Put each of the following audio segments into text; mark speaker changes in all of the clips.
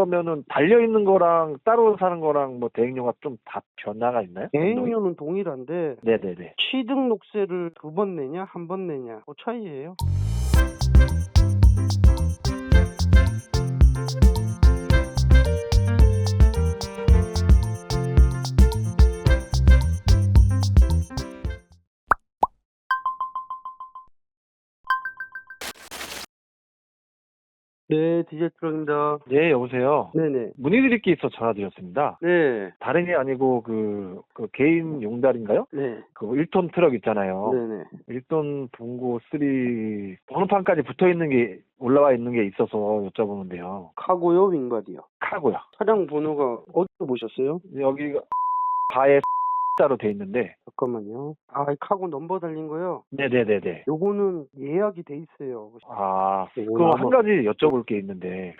Speaker 1: 그러면은 달려 있는 거랑 따로 사는 거랑 뭐 대행료가 좀 다 변화가 있나요?
Speaker 2: 대행료는 동일한데
Speaker 1: 네네네.
Speaker 2: 취등록세를 두 번 내냐 한 번 내냐 그 차이예요. 네, 디젤 트럭입니다.
Speaker 1: 네 여보세요.
Speaker 2: 네네.
Speaker 1: 문의드릴 게 있어 전화드렸습니다.
Speaker 2: 네.
Speaker 1: 다른 게 아니고 그, 그 개인 용달인가요?
Speaker 2: 네.
Speaker 1: 그 1톤 트럭 있잖아요.
Speaker 2: 네네.
Speaker 1: 1톤 봉고 3 번호판까지 붙어 있는 게 올라와 있는 게 있어서 여쭤보는데요.
Speaker 2: 카고요, 윙바디요.
Speaker 1: 카고요.
Speaker 2: 차량 번호가 어디서 보셨어요?
Speaker 1: 여기가 바에 자로 돼 있는데
Speaker 2: 잠깐만요. 아, 이 카고 넘버 달린 거요?
Speaker 1: 네네네네.
Speaker 2: 요거는 예약이 돼 있어요.
Speaker 1: 아,
Speaker 2: 요거
Speaker 1: 그럼 한
Speaker 2: 아마-
Speaker 1: 가지 여쭤볼 게 있는데,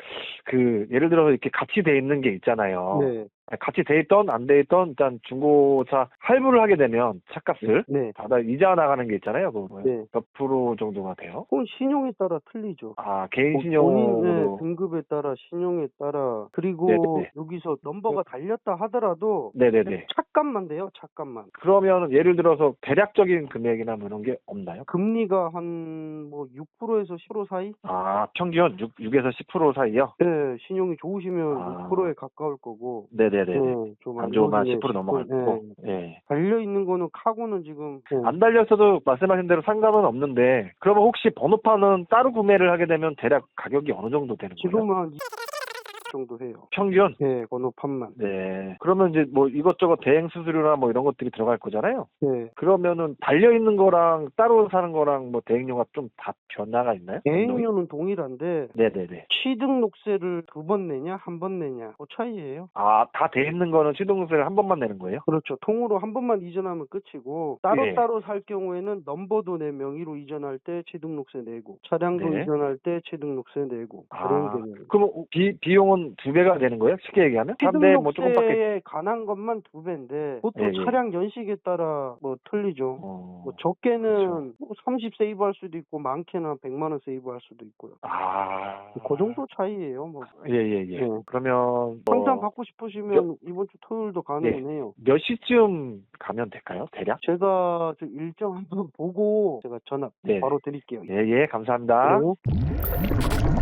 Speaker 1: 그, 예를 들어서 이렇게 같이 돼 있는 게 있잖아요.
Speaker 2: 네.
Speaker 1: 같이 돼 있던, 안 돼 있던, 일단 중고차 할부를 하게 되면 차값을
Speaker 2: 네.
Speaker 1: 받아 이자 나가는 게 있잖아요. 그거
Speaker 2: 네.
Speaker 1: 몇 프로 정도가 돼요?
Speaker 2: 그건 신용에 따라 틀리죠.
Speaker 1: 아, 개인
Speaker 2: 뭐 본인의
Speaker 1: 신용으로.
Speaker 2: 등급에 따라 신용에 따라 그리고
Speaker 1: 네네네.
Speaker 2: 여기서 넘버가 달렸다 하더라도
Speaker 1: 네네네.
Speaker 2: 차값만 돼요. 차값만.
Speaker 1: 그러면 예를 들어서 대략적인 금액이나 뭐 이런 게 없나요?
Speaker 2: 금리가 한 뭐 6%에서 10% 사이?
Speaker 1: 아, 평균 6, 6에서 10% 사이요?
Speaker 2: 네, 신용이 좋으시면
Speaker 1: 아.
Speaker 2: 6%에 가까울 거고.
Speaker 1: 네네 네.
Speaker 2: 네,
Speaker 1: 안 좋으면
Speaker 2: 좋으시면
Speaker 1: 10% 넘어갈
Speaker 2: 10%,
Speaker 1: 거고.
Speaker 2: 네.
Speaker 1: 예.
Speaker 2: 달려 있는 거는 카고는 지금 네.
Speaker 1: 안 달렸어도 말씀하신 대로 상관은 없는데 그러면 혹시 번호판은 따로 구매를 하게 되면 대략 가격이 어느 정도 되는 거예요?
Speaker 2: 지금은 한 정도 해요.
Speaker 1: 평균?
Speaker 2: 네, 번호판만.
Speaker 1: 네. 그러면 이제 뭐 이것저것 대행 수수료나 뭐 이런 것들이 들어갈 거잖아요.
Speaker 2: 네.
Speaker 1: 그러면은 달려 있는 거랑 따로 사는 거랑 뭐 대행료가 좀 다 변화가 있나요?
Speaker 2: 대행료는 동일한데
Speaker 1: 네네네.
Speaker 2: 취등록세를 두 번 내냐 한 번 내냐 그 차이예요.
Speaker 1: 아, 다 돼 있는 거는 시동세를 한 번만 내는 거예요?
Speaker 2: 그렇죠. 통으로 한 번만 이전하면 끝이고 따로
Speaker 1: 예.
Speaker 2: 따로 살 경우에는 넘버도 내 명의로 이전할 때 취등록세 내고 차량도
Speaker 1: 네.
Speaker 2: 이전할 때 취등록세 내고 그런
Speaker 1: 아,
Speaker 2: 개념.
Speaker 1: 그럼 비, 비용은 두 배가 되는 거예요? 쉽게 얘기하면? 한배뭐 조금밖에.
Speaker 2: 취등록세에 관한 것만 두 배인데 그것도
Speaker 1: 예, 예.
Speaker 2: 차량 연식에 따라 뭐 틀리죠.
Speaker 1: 어,
Speaker 2: 뭐 적게는
Speaker 1: 그렇죠.
Speaker 2: 뭐30 세이브할 수도 있고 많게는 한 100만 원 세이브할 수도 있고요.
Speaker 1: 아.
Speaker 2: 그 정도 차이예요. 뭐
Speaker 1: 예, 예, 예.
Speaker 2: 네.
Speaker 1: 그러면 뭐
Speaker 2: 당장 받고 싶으시면 이번 주 토요일도 가능해요.
Speaker 1: 몇 시쯤 가면 될까요? 대략?
Speaker 2: 제가 저 일정 한번 보고 제가 전화
Speaker 1: 네.
Speaker 2: 바로 드릴게요.
Speaker 1: 예, 예, 감사합니다.
Speaker 2: 네.